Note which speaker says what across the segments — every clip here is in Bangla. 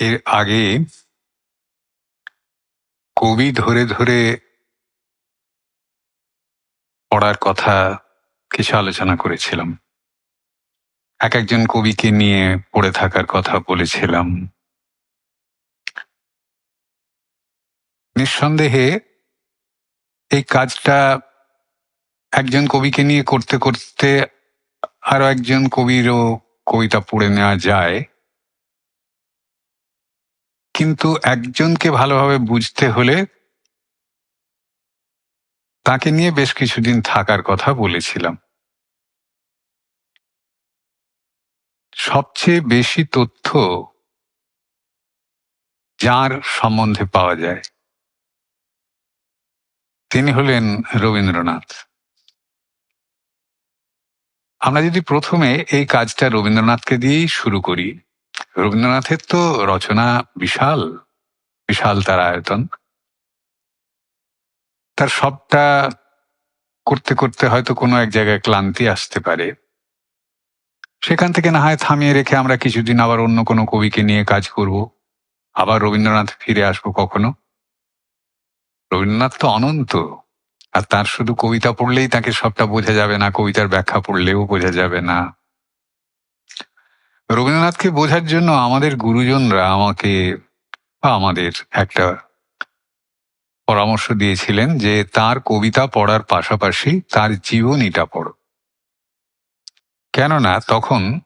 Speaker 1: এর আগে কবি ধরে ধরে পড়ার কথা কিছু আলোচনা করেছিলাম। এক একজন কবিকে নিয়ে পড়ে থাকার কথা বলেছিলাম। নিঃসন্দেহে এই কাজটা একজন কবিকে নিয়ে করতে করতে আরও একজন কবিরও কবিতা পড়ে নেওয়া যায়। কিন্তু একজনকে ভালোভাবে বুঝতে হলে তাকে নিয়ে বেশ কিছুদিন থাকার কথা বলেছিলাম। সবচেয়ে বেশি তথ্য যার সম্বন্ধে পাওয়া যায়, তিনি হলেন রবীন্দ্রনাথ। আমরা যদি প্রথমে এই কাজটা রবীন্দ্রনাথকে দিয়েই শুরু করি রবীন্দ্রনাথের তো রচনা বিশাল বিশাল তার আয়তন। তার সবটা করতে করতে হয়তো কোনো এক জায়গায় ক্লান্তি আসতে পারে। সেখান থেকে না হয় থামিয়ে রেখে আমরা কিছুদিন আবার অন্য কোনো কবিকে নিয়ে কাজ করব। আবার রবীন্দ্রনাথ ফিরে আসব কখনো? রবীন্দ্রনাথ তো অনন্ত, আর তার শুধু কবিতা পড়লেই তাকে সবটা বোঝা যাবে না, কবিতার ব্যাখ্যা পড়লেও বোঝা যাবে না। রবীন্দ্রনাথকে বোঝার জন্য আমাদের গুরুজনরা আমাকে বা আমাদের একটা পরামর্শ দিয়েছিলেন যে তার কবিতা পড়ার পাশাপাশি তার জীবনীটা পড়ো। কেননা তখন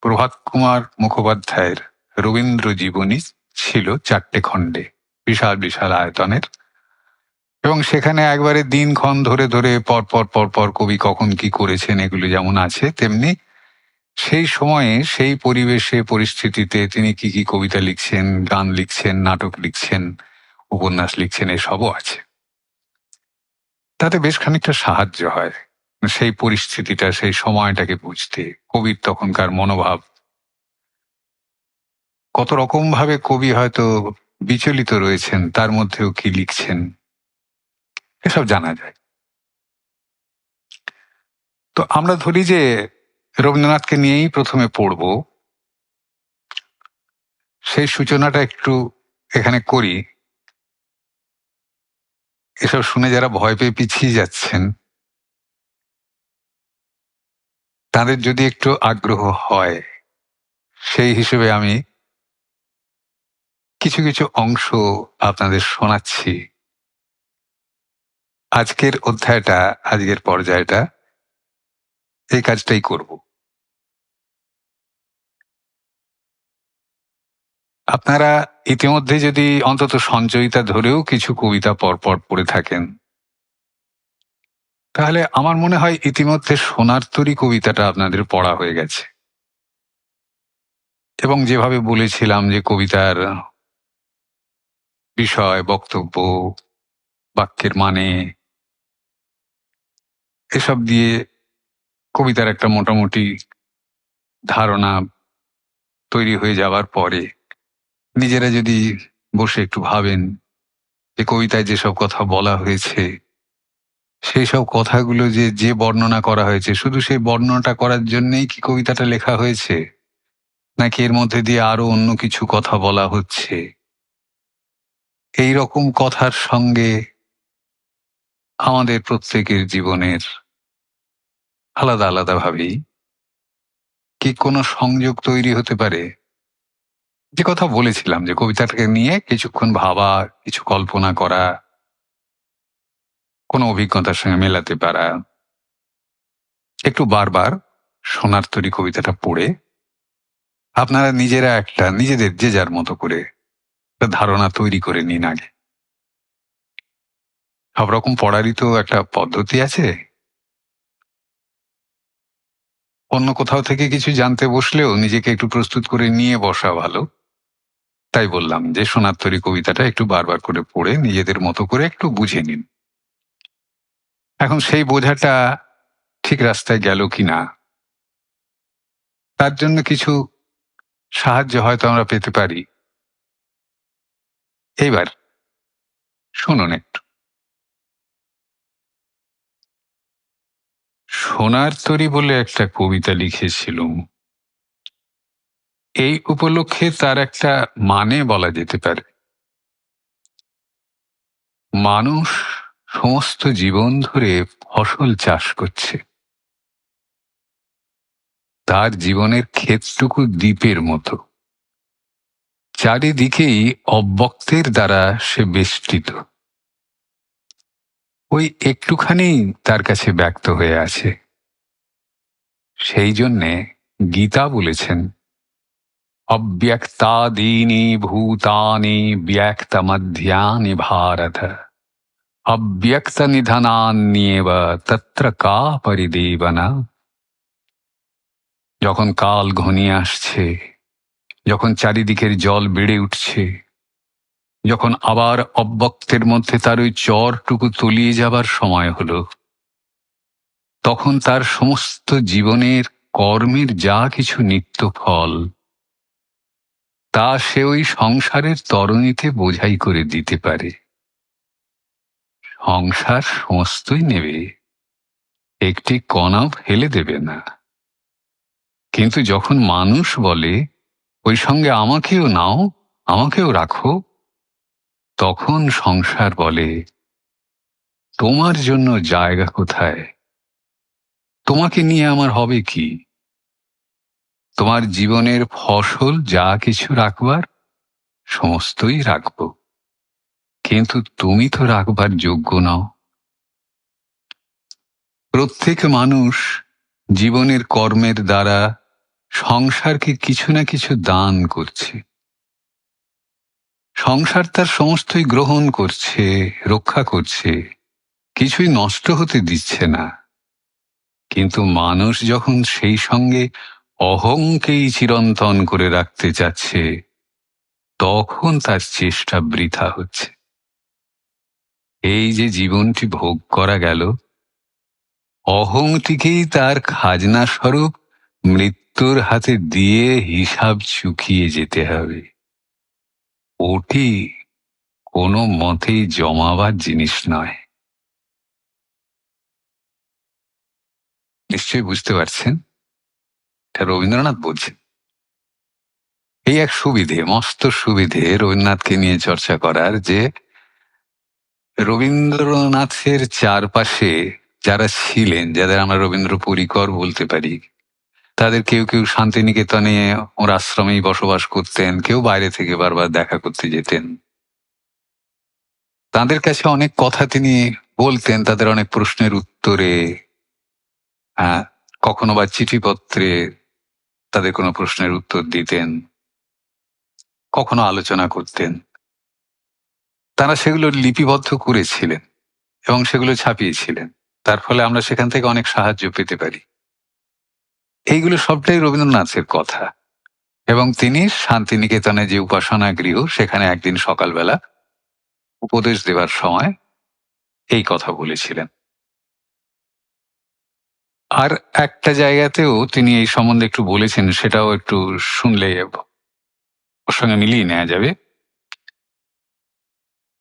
Speaker 1: প্রভাত কুমার মুখোপাধ্যায়ের রবীন্দ্র জীবনী ছিল চারটে খণ্ডে, বিশাল বিশাল আয়তনের। এবং সেখানে একবারে দিনক্ষণ ধরে ধরে পর পর পর পর কবি কখন কি করেছেন এগুলো যেমন আছে, তেমনি সেই সময়ে সেই পরিবেশে, পরিস্থিতিতে তিনি কি কি কবিতা লিখছেন, গান লিখছেন, নাটক লিখছেন, উপন্যাস লিখছেন, এসবও আছে। তাতে বেশ খানিকটা সাহায্য হয় সেই পরিস্থিতিটা, সেই সময়টাকে বুঝতে, কবির তখনকার মনোভাব। কত রকম ভাবে কবি হয়তো বিচলিত রয়েছেন, তার মধ্যেও কি লিখছেন, এসব জানা যায়। তো আমরা ধরি যে রবীন্দ্রনাথকে নিয়েই প্রথমে পড়ব। সেই সূচনাটা একটু এখানে করি। এসব শুনে যারা ভয় পেয়ে পিছিয়ে যাচ্ছেন, তাদের যদি একটু আগ্রহ হয়, সেই হিসেবে আমি কিছু কিছু অংশ আপনাদের শোনাচ্ছি। আজকের অধ্যায়টা, আজকের পর্যায়টা, এই কাজটাই করব। আপনারা ইতিমধ্যে যদি অন্তত সঞ্চয়িতা ধরেও কিছু কবিতা পরপর পড়ে থাকেন, তাহলে আমার মনে হয় ইতিমধ্যে সোনার তরি কবিতাটা আপনাদের পড়া হয়ে গেছে। এবং যেভাবে বলেছিলাম যে কবিতার বিষয়, বক্তব্য, বাক্যের মানে এসব দিয়ে কবিতার একটা মোটামুটি ধারণা তৈরি হয়ে যাওয়ার পরে নিজেরা যদি বসে একটু ভাবেন যে কবিতায় যেসব কথা বলা হয়েছে সেই সব কথাগুলো যে যে বর্ণনা করা হয়েছে, শুধু সেই বর্ণনাটা করার জন্যই কি কবিতাটা লেখা হয়েছে? নাকি এর মধ্যে দিয়ে আরও অন্য কিছু কথা বলা হচ্ছে? এই রকম কথার সঙ্গে আমাদের প্রত্যেকের জীবনের আলাদা, আলাদাভাবেই কি কোনো সংযোগ তৈরি হতে পারে? যে কথা বলেছিলাম, যে কবিতাটাকে নিয়ে কিছুক্ষণ ভাবা, কিছু কল্পনা করা, কোনো অভিজ্ঞতার সঙ্গে মেলাতে পারা, একটু বারবার সোনার তৈরি কবিতাটা পড়ে, আপনারা নিজেরা একটা, নিজেদের যে যার মতো করে একটা ধারণা তৈরি করে নিন আগে। সব রকম পড়ারই তো একটা পদ্ধতি আছে। অন্য কোথাও থেকে কিছু জানতে বসলেও নিজেকে একটু প্রস্তুত করে নিয়ে বসা ভালো। তাই বললাম যে, সোনার তরী কবিতাটা একটু বারবার করে পড়ে নিজেদের মতো করে একটু বুঝে নিন। এখন সেই বোঝাটা ঠিক রাস্তায় গেল কি না তার জন্য কিছু সাহায্য হয়তো আমরা পেতে পারি। এইবার শুনুন একটু। সোনার তরী বলে একটা কবিতা লিখেছিলুম। এই উপলক্ষে তার একটা মানে বলা যেতে পারে। মানুষ সমস্ত জীবন ধরে ফসল চাষ করছে। তার জীবনের ক্ষেতটুকু দ্বীপের মতো। চারিদিকেই অব্যক্তের দ্বারা সে বেষ্টিত। ওই একটুখানি তার কাছে ব্যক্ত হয়ে আছে। সেই জন্যে গীতা বলেছেন অব্যক্তাদীনি ভূতানি ব্যক্তমধ্যানি ভারত অব্যক্ত নিধনান্যেব তত্র কা পরিদেবনা যখন কাল ঘনিয়ে আসছে, যখন চারিদিকের জল বেড়ে উঠছে, যখন আবার অব্যক্তের মধ্যে তার ওই চরটুকু তলিয়ে যাবার সময় হলো, তখন তার সমস্ত জীবনের কর্মের যা কিছু নিত্য ফল তা সে ওই সংসারের তরণীতে বোঝাই করে দিতে পারে। সংসার সমস্তই নেবে। একটি কণাও ফেলে দেবে না। কিন্তু যখন মানুষ বলে, ওই সঙ্গে আমাকেও নাও, আমাকেও রাখো, তখন সংসার বলে, তোমার জন্য জায়গা কোথায়? তোমাকে নিয়ে আমার হবে কি? তোমার জীবনের ফসল যা কিছু রাখবার, সমস্তই রাখব। কিন্তু তুমি তো রাখবার যোগ্য নও। প্রত্যেক মানুষ জীবনের কর্মের দ্বারা সংসারকে কিছু না কিছু দান করছে। সংসার তার সমস্তই গ্রহণ করছে, রক্ষা করছে, কিছুই নষ্ট হতে দিচ্ছে না। কিন্তু মানুষ যখন সেই সঙ্গে অহংকেই চিরন্তন করে রাখতে চাচ্ছে তখন তার চেষ্টা বৃথা হচ্ছে। এই যে জীবনটি ভোগ করা গেল, অহংটিকেই তার খাজনা স্বরূপ মৃত্যুর হাতে দিয়ে হিসাব চুকিয়ে যেতে হবে। ওটি কোনো মতেই জমাবার জিনিস নয়। নিশ্চয়ই বুঝতে পারছেন? এটা রবীন্দ্রনাথ বলছেন। এই এক সুবিধে, মস্ত সুবিধে রবীন্দ্রনাথকে নিয়ে চর্চা করার যে রবীন্দ্রনাথের চারপাশে যারা ছিলেন, যাদের আমরা রবীন্দ্র পরিকর বলতে পারি, তাদের কেউ কেউ শান্তিনিকেতনে ওর আশ্রমেই বসবাস করতেন, কেউ বাইরে থেকে বারবার দেখা করতে যেতেন। তাদের কাছে অনেক কথা তিনি বলতেন, তাদের অনেক প্রশ্নের উত্তরে কখনো বা চিঠিপত্রে তাদের কোনো প্রশ্নের উত্তর দিতেন, কখনো আলোচনা করতেন। তারা সেগুলো লিপিবদ্ধ করেছিলেন এবং সেগুলো ছাপিয়েছিলেন। তার ফলে আমরা সেখান থেকে অনেক সাহায্য পেতে পারি। এইগুলো সবটাই রবীন্দ্রনাথের কথা এবং তিনি শান্তিনিকেতনে যে উপাসনা গৃহ, সেখানে একদিন সকালবেলা উপদেশ দেবার সময় এই কথা বলেছিলেন। আর একটা জায়গাতেও তিনি এই সম্বন্ধে একটু বলেছেন, সেটাও একটু শুনলে ওর সঙ্গে মিলিয়ে নেওয়া যাবে।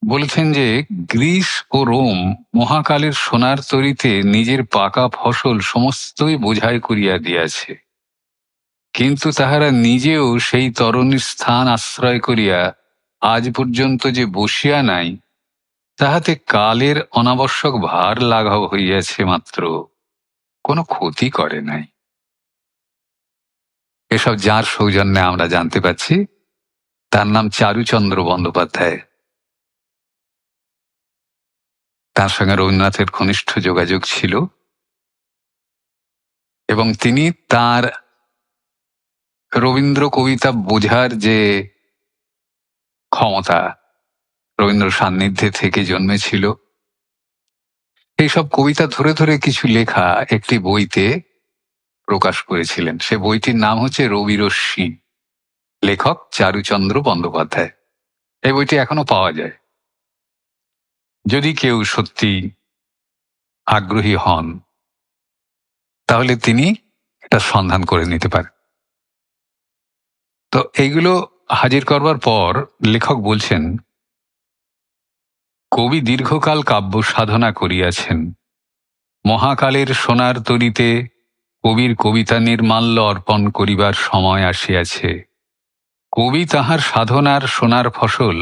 Speaker 1: বলেছেন যে, গ্রিস ও রোম মহাকালের সোনার তরিতে নিজের পাকা ফসল সমস্তই বোঝাই করিয়া দিয়াছে। কিন্তু তাহারা নিজেও সেই তরণীর স্থান আশ্রয় করিয়া আজ পর্যন্ত যে বসিয়া নাই, তাহাতে কালের অনাবশ্যক ভার লাঘব হইয়াছে মাত্র। কোনো ক্ষতি করে নাই। এসব যার সৌজন্যে আমরা জানতে পাচ্ছি তার নাম চারুচন্দ্র বন্দ্যোপাধ্যায়। তার সঙ্গে রবীন্দ্রনাথের ঘনিষ্ঠ যোগাযোগ ছিল এবং তিনি তার রবীন্দ্র কবিতা বোঝার যে ক্ষমতা রবীন্দ্র সান্নিধ্যে থেকে জন্মেছিল এইসব কবিতা ধরে ধরে কিছু লেখা একটি বইতে প্রকাশ করেছিলেন। সে বইটির নাম হচ্ছে রবিরশ্মি লেখক চারুচন্দ্র বন্দ্যোপাধ্যায়। এই বইটি এখনও পাওয়া যায়। যদি কেউ সত্যি আগ্রহী হন, তাহলে তিনি এটা সন্ধান করে নিতে পারেন। তো এইগুলো হাজির করবার পর লেখক বলছেন কবি দীর্ঘকাল কাব্য সাধনা করিয়াছেন। মহাকালের সোনার তরিতে কবির কবিতা নির্মাল্য অর্পণ করিবার সময় আসিয়াছে। কবি তাহার সাধনার সোনার ফসল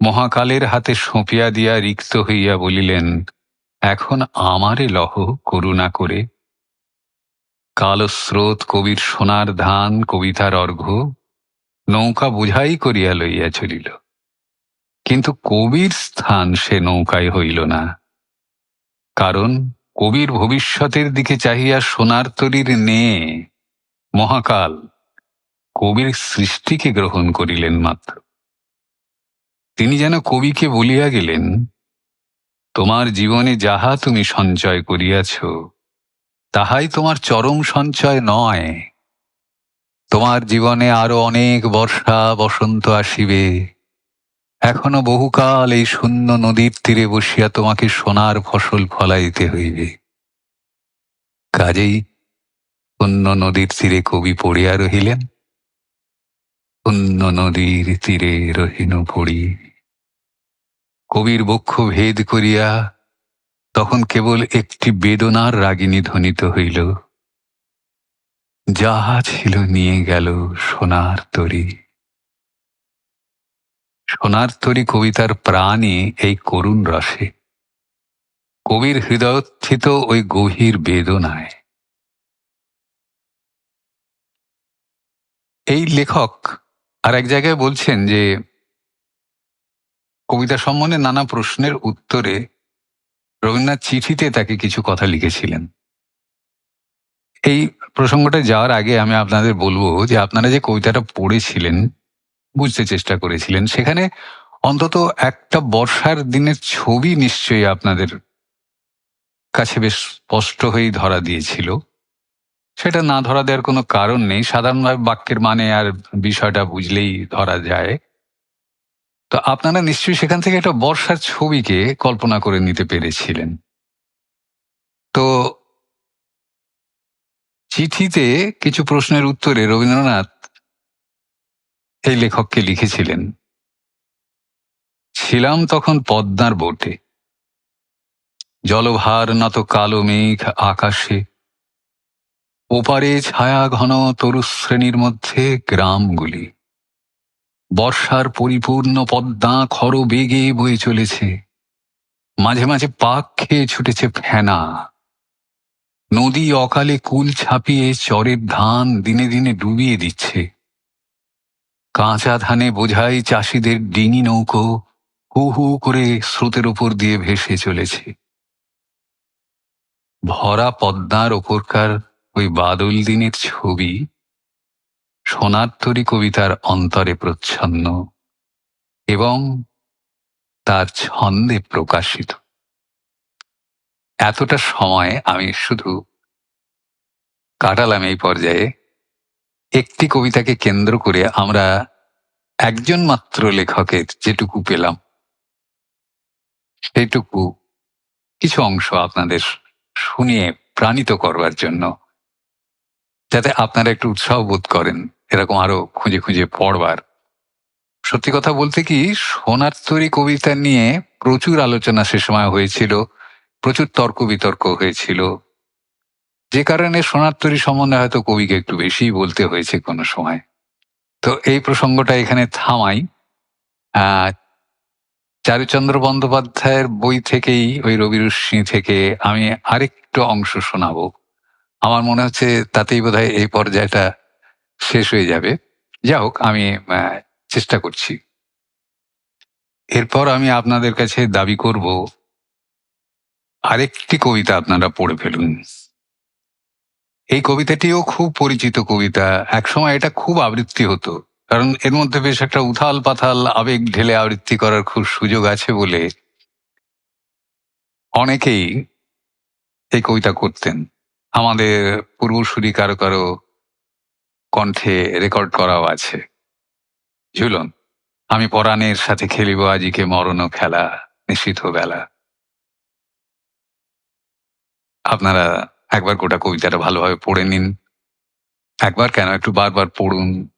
Speaker 1: মহাকালের হাতে সঁপিয়া দিয়া রিক্ত হইয়া বলিলেন, এখন আমারে লহ করুণা করে। কালস্রোত কবির সোনার ধান কবিতার অর্ঘ্য নৌকা বুঝাই করিয়া লইয়া চলিল। কিন্তু কবির স্থান সে নৌকায় হইল না। কারণ কবির ভবিষ্যতের দিকে চাহিয়া সোনার তরীর নে মহাকাল, কবির সৃষ্টিকে গ্রহণ করিলেন মাত্র। তিনি যেন কবিকে বলিয়া গেলেন, তোমার জীবনে যাহা তুমি সঞ্চয় করিয়াছ, তাহাই তোমার চরম সঞ্চয় নয়। তোমার জীবনে আরও অনেক বর্ষা বসন্ত আসিবে। এখনও বহুকাল এই শূন্য নদীর তীরে বসিয়া তোমাকে সোনার ফসল ফলাইতে হইবে। কাজেই শূন্য নদীর তীরে কবি পড়িয়া রহিলেন। শূন্য নদীর তীরে রহিন পড়ি। কবির বক্ষ ভেদ করিয়া তখন কেবল একটি বেদনার রাগিনী ধ্বনিত হইল। যাহা ছিল নিয়ে গেল সোনার তরী। সোনার তরী কবিতার প্রাণী এই করুণ রসে। কবির হৃদয়স্থিত ওই গভীর বেদনায়। এই লেখক আর এক জায়গায় বলছেন যে, কবিতা সম্বন্ধে নানা প্রশ্নের উত্তরে রবীন্দ্রনাথ চিঠিতে তাকে কিছু কথা লিখেছিলেন। এই প্রসঙ্গটা যাওয়ার আগে আমি আপনাদের বলব যে, আপনারা যে কবিতাটা পড়েছিলেন বুঝতে চেষ্টা করেছিলেন। সেখানে অন্তত একটা বর্ষার দিনের ছবি নিশ্চয়ই আপনাদের কাছে বেশ স্পষ্ট হয়েই ধরা দিয়েছিল। সেটা না ধরা দেওয়ার কোনো কারণ নেই। সাধারণভাবে বাক্যের মানে আর বিষয়টা বুঝলেই ধরা যায়। তো আপনারা নিশ্চয়ই সেখান থেকে একটা বর্ষার ছবিকে কল্পনা করে নিতে পেরেছিলেন। তো চিঠিতে কিছু প্রশ্নের উত্তরে রবীন্দ্রনাথ এই লেখককে লিখেছিলেন। ছিলাম তখন পদ্মার বোটে। জলভার নত কালো মেঘ আকাশে। ওপারে ছায়া ঘন তরুশ্রেণীর মধ্যে গ্রামগুলি। বর্ষার পরিপূর্ণ পদ্মা খর বেগে বয়ে চলেছে। মাঝে মাঝে পাক খেয়ে ছুটেছে ফেনা। নদী অকালে কুল ছাপিয়ে চরের ধান দিনে দিনে ডুবিয়ে দিচ্ছে। কাঁচা ধানে বোঝাই চাষিদের ডিঙি নৌকো, হু হু করে স্রোতের ওপর দিয়ে ভেসে চলেছে। ভরা পদ্মার ওপরকার ওই বাদল দিনের ছবি সোনার কবিতার অন্তরে প্রচ্ছন্ন এবং তার ছন্দে প্রকাশিত। এতটা সময় আমি শুধু কাটালাম এই পর্যায়ে। একটি কবিতাকে কেন্দ্র করে আমরা একজন মাত্র লেখকের যেটুকু পেলাম সেটুকু কিছু অংশ আপনাদের শুনিয়ে প্রাণিত করবার জন্য। যাতে আপনারা একটু উৎসাহ বোধ করেন, এরকম আরও খুঁজে খুঁজে পড়বার। সত্যি কথা বলতে কি, সোনার তৈরি কবিতা নিয়ে প্রচুর আলোচনা সে সময় হয়েছিল, প্রচুর তর্ক বিতর্ক হয়েছিল যে কারণে সোনার তৈরি সম্বন্ধে হয়তো কবিকে একটু বেশি বলতে হয়েছে কোনো সময়। তো এই প্রসঙ্গটা এখানে থামাই। চারুচন্দ্র বন্দ্যোপাধ্যায়ের বই থেকেই, ওই রবি রশ্মি থেকে আমি আরেকটু অংশ শোনাব। আমার মনে হচ্ছে তাতেই বোধহয় এই পর্যায়টা শেষ হয়ে যাবে। যা হোক, আমি চেষ্টা করছি। এরপর আমি আপনাদের কাছে দাবি করব, আরেকটি কবিতা আপনারা পড়ে ফেলুন। এই কবিতাটিও খুব পরিচিত কবিতা। একসময় এটা খুব আবৃত্তি হতো। কারণ এর মধ্যে বেশ একটা উথাল পাথাল, আবেগ ঢেলে আবৃত্তি করার খুব সুযোগ আছে বলে অনেকেই এই কবিতা করতেন। আমাদের পূর্বসূরি কারও কারও কণ্ঠে রেকর্ড করাও আছে। ঝুলন, আমি পরাণের সাথে খেলিব আজিকে মরণ খেলা নিষিদ্ধ বেলা। আপনারা একবার গোটা কবিতাটা ভালোভাবে পড়ে নিন। একবার কেন একটু বারবার পড়ুন।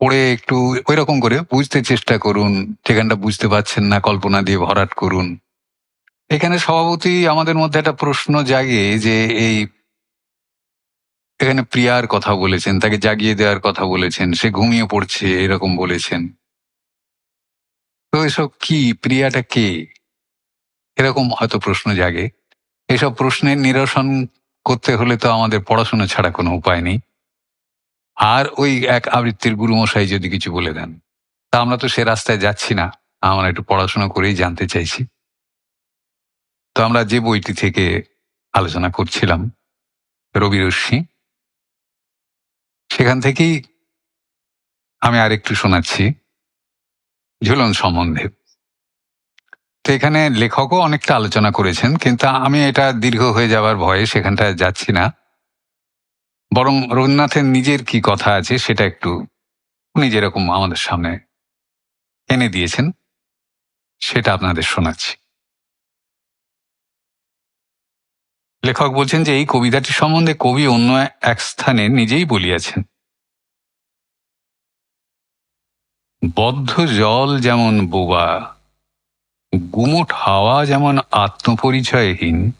Speaker 1: পড়ে একটু ওই রকম করে বুঝতে চেষ্টা করুন, যেখানটা বুঝতে পারছেন না, কল্পনা দিয়ে ভরাট করুন। এখানে সভাপতি আমাদের মধ্যে একটা প্রশ্ন জাগে যে এই এখানে প্রিয়ার কথা বলেছেন, তাকে জাগিয়ে দেওয়ার কথা বলেছেন, সে ঘুমিয়ে পড়ছে এরকম বলেছেন। তো এসব কি? প্রিয়াটা কে? এরকম হয়তো প্রশ্ন জাগে। এসব প্রশ্নের নিরসন করতে হলে তো আমাদের পড়াশোনা ছাড়া কোনো উপায় নেই। আর ওই এক আবৃত্তির গুরুমশাই যদি কিছু বলে দেন, তা আমরা তো সে রাস্তায় যাচ্ছি না, আমরা একটু পড়াশোনা করেই জানতে চাইছি। তো আমরা যে বইটি থেকে আলোচনা করছিলাম, রবি রশ্মি, সেখান থেকেই আমি আরেকটু শোনাচ্ছি ঝুলন সম্বন্ধে। তো এখানে লেখকও অনেকটা আলোচনা করেছেন, কিন্তু আমি এটা দীর্ঘ হয়ে যাওয়ার ভয়ে সেখানটায় যাচ্ছি না। বরং রবীন্দ্রনাথের নিজের কি কথা আছে সেটা একটু উনি যেরকম আমাদের সামনে এনে দিয়েছেন, সেটা আপনাদের শোনাচ্ছি। লেখক বলছেন যে এই কবিতাটি সম্বন্ধে কবি অন্য এক স্থানে নিজেই বলিয়াছেন। বদ্ধ জল যেমন বোবা গুমোট হাওয়া যেমন আত্মপরিচয়হীন,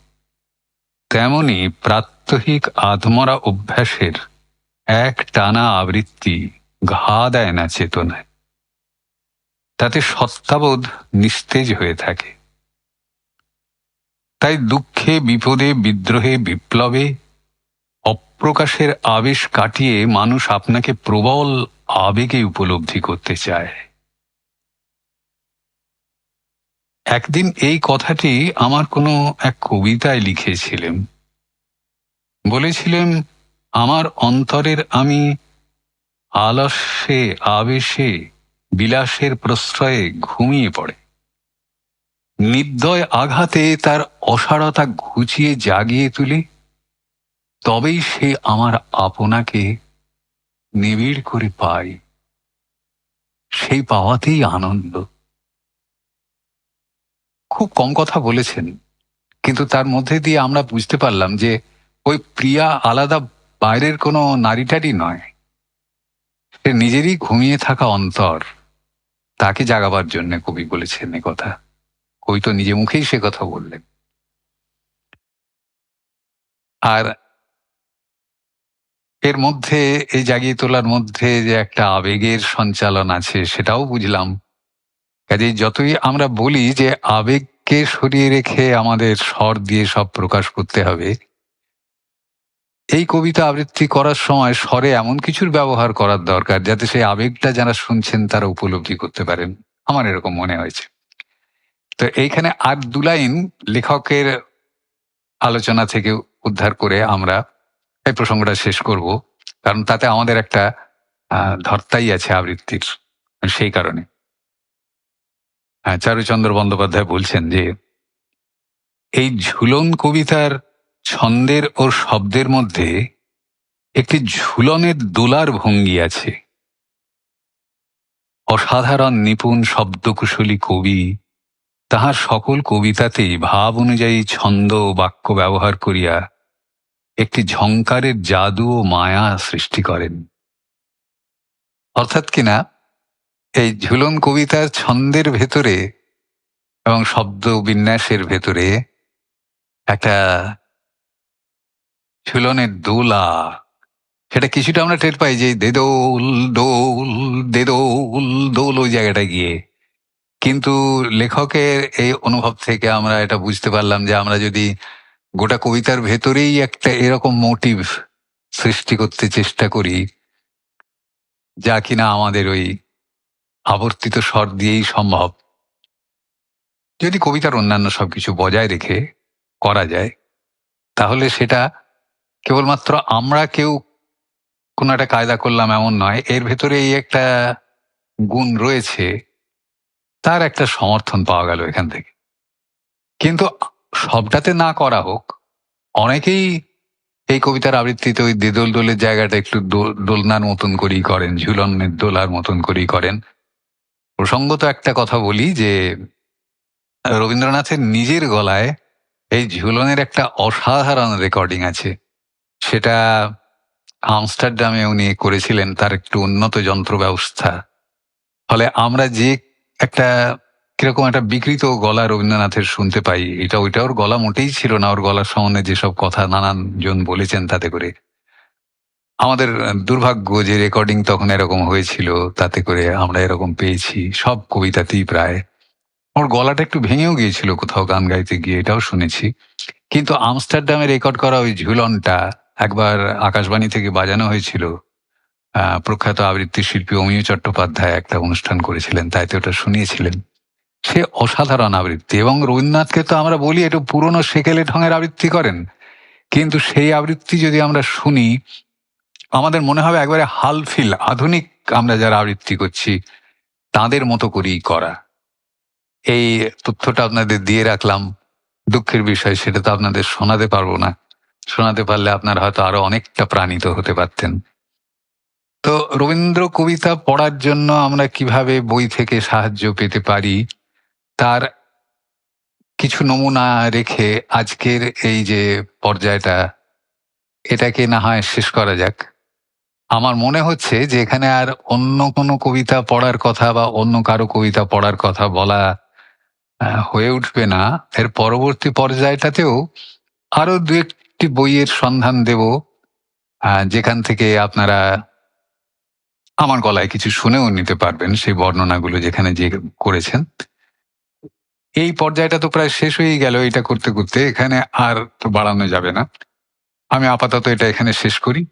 Speaker 1: তেমনি প্রাত্যহিক আধমরা অভ্যাসের এক টানা আবৃত্তি ঘা দেয় না চেতনায়। তাতে সত্তাবোধ নিস্তেজ হয়ে থাকে। তাই দুঃখে বিপদে, বিদ্রোহে, বিপ্লবে অপ্রকাশের আবেশ কাটিয়ে মানুষ আপনাকে প্রবল আবেগে উপলব্ধি করতে চায়। একদিন এই কথাটি আমার কোনো এক কবিতায় লিখেছিলেন। বলেছিলেন, আমার অন্তরের আমি আলস্যে, আবেশে, বিলাসের প্রশ্রয়ে ঘুমিয়ে পড়ে। নির্দয় আঘাতে তার অসারতা ঘুচিয়ে জাগিয়ে তুলি। তবেই সে আমার আপনাকে নিবিড় করে পায়। সেই পাওয়াতেই আনন্দ। খুব কম কথা বলেছেন, কিন্তু তার মধ্যে দিয়ে আমরা বুঝতে পারলাম যে ওই প্রিয়া আলাদা বাইরের কোনো নারীটারই নয়। সে নিজেরই ঘুমিয়ে থাকা অন্তর, তাকে জাগাবার জন্য কবি বলেছেন এ কথা। কবি তো নিজে মুখেই সে কথা বললেন। আর এর মধ্যে এই জাগিয়ে তোলার মধ্যে যে একটা আবেগের সঞ্চালন আছে, সেটাও বুঝলাম। কাজে যতই আমরা বলি যে আবেগকে সরিয়ে রেখে আমাদের স্বর দিয়ে সব প্রকাশ করতে হবে, এই কবিতা আবৃত্তি করার সময় স্বরে এমন কিছুর ব্যবহার করার দরকার যাতে সেই আবেগটা যারা শুনছেন তারা উপলব্ধি করতে পারেন। আমার এরকম মনে হয়েছে। তো এইখানে আর দু লাইন লেখকের আলোচনা থেকে উদ্ধার করে আমরা এই প্রসঙ্গটা শেষ করব। কারণ তাতে আমাদের একটা ধর্তাই আছে আবৃত্তির, সেই কারণে। হ্যাঁ, চারুচন্দ্র বন্দ্যোপাধ্যায় বলছেন যে এই ঝুলন কবিতার ছন্দের ও শব্দের মধ্যে একটি ঝুলনের দোলার ভঙ্গি আছে। অসাধারণ নিপুণ শব্দকুশলী কবি তাহার সকল কবিতাতেই ভাব অনুযায়ী ছন্দ ও বাক্য ব্যবহার করিয়া একটি ঝংকারের জাদু ও মায়া সৃষ্টি করেন। অর্থাৎ কিনা এই ঝুলন কবিতার ছন্দের ভেতরে এবং শব্দ বিন্যাসের ভেতরে একটা ঝুলনের দোলা। সেটা কিছুটা আমরা টের পাই যে দে দোল দোল, দে দোল ওই জায়গাটায় গিয়ে। কিন্তু লেখকের এই অনুভব থেকে আমরা এটা বুঝতে পারলাম যে আমরা যদি গোটা কবিতার ভেতরেই একটা এরকম মোটিভ সৃষ্টি করতে চেষ্টা করি, যা কিনা আমাদের ওই আবর্তিত স্বর দিয়েই সম্ভব। যদি কবিতার অন্যান্য সব কিছু বজায় রেখে করা যায়, তাহলে সেটা কেবলমাত্র আমরা কেউ কোনো একটা কায়দা করলাম এমন নয়, এর ভেতরে এই একটা গুণ রয়েছে, তার একটা সমর্থন পাওয়া গেল এখান থেকে। কিন্তু সবটাতে না করা হোক, অনেকেই এই কবিতার আবৃত্তিতে ওই দেদল দোলের জায়গাটা একটু দোল- দোলনার মতন করেই করেন, ঝুলনের দোলার মতন করেই করেন। প্রসঙ্গত একটা কথা বলি যে, রবীন্দ্রনাথের নিজের গলায় এই ঝুলনের একটা অসাধারণ রেকর্ডিং আছে। সেটা আমস্টারডামে উনি করেছিলেন, তার একটু উন্নত যন্ত্র ব্যবস্থা ফলে আমরা যে একটা কীরকম একটা বিকৃত গলা রবীন্দ্রনাথের শুনতে পাই, এটা ওইটা ওর গলা মোটেই ছিল না, ওর গলার সম্বন্ধে যেসব কথা নানান জন বলেছেন তাতে করে। আমাদের দুর্ভাগ্য যে রেকর্ডিং তখন এরকম হয়েছিল, তাতে করে আমরা এরকম পেয়েছি, সব কবিতাতেই প্রায়। ওর গলাটা একটু ভেঙেও গিয়েছিল কোথাও গান গাইতে গিয়ে, এটাও শুনেছি। কিন্তু আমস্টারডামে রেকর্ড করা ওই ঝুলনটা একবার আকাশবাণী থেকে বাজানো হয়েছিল। প্রখ্যাত আবৃত্তি শিল্পী অমিয় চট্টোপাধ্যায় একটা অনুষ্ঠান করেছিলেন, তাইতে ওটা শুনিয়েছিলেন। সে অসাধারণ আবৃত্তি এবং রবীন্দ্রনাথকে তো আমরা বলি, একটু পুরনো সেকেলে ঢঙের আবৃত্তি করেন। কিন্তু সেই আবৃত্তি যদি আমরা শুনি আমাদের মনে হবে একবারে হাল ফিল, আধুনিক আমরা যারা আবৃত্তি করছি, তাদের মতো করেই করা। এই তথ্যটা আপনাদের দিয়ে রাখলাম। দুঃখের বিষয় সেটা তো আপনাদের শোনাতে পারব না। শোনাতে পারলে আপনার হয়তো আরও অনেকটা প্রাণিত হতে পারতেন। তো রবীন্দ্র কবিতা পড়ার জন্য আমরা কীভাবে বই থেকে সাহায্য পেতে পারি, তার কিছু নমুনা রেখে আজকের এই যে পর্যায়টা, এটাকে না হয় শেষ করা যাক। আমার মনে হচ্ছে যে এখানে আর অন্য কোনো কবিতা পড়ার কথা বা অন্য কারও কবিতা পড়ার কথা বলা হয়ে উঠবে না। এর পরবর্তী পর্যায়টাতেও আরও দু একটি বইয়ের সন্ধান দেব যেখান থেকে আপনারা আমার গলায় কিছু শুনেও নিতে পারবেন সেই বর্ণনাগুলো যেখানে যে করেছেন। এই পর্যায়টা তো প্রায় শেষ হয়েই গেল এটা করতে করতে, এখানে আর তো বাড়ানো যাবে না। আমি আপাতত এটা এখানে শেষ করি।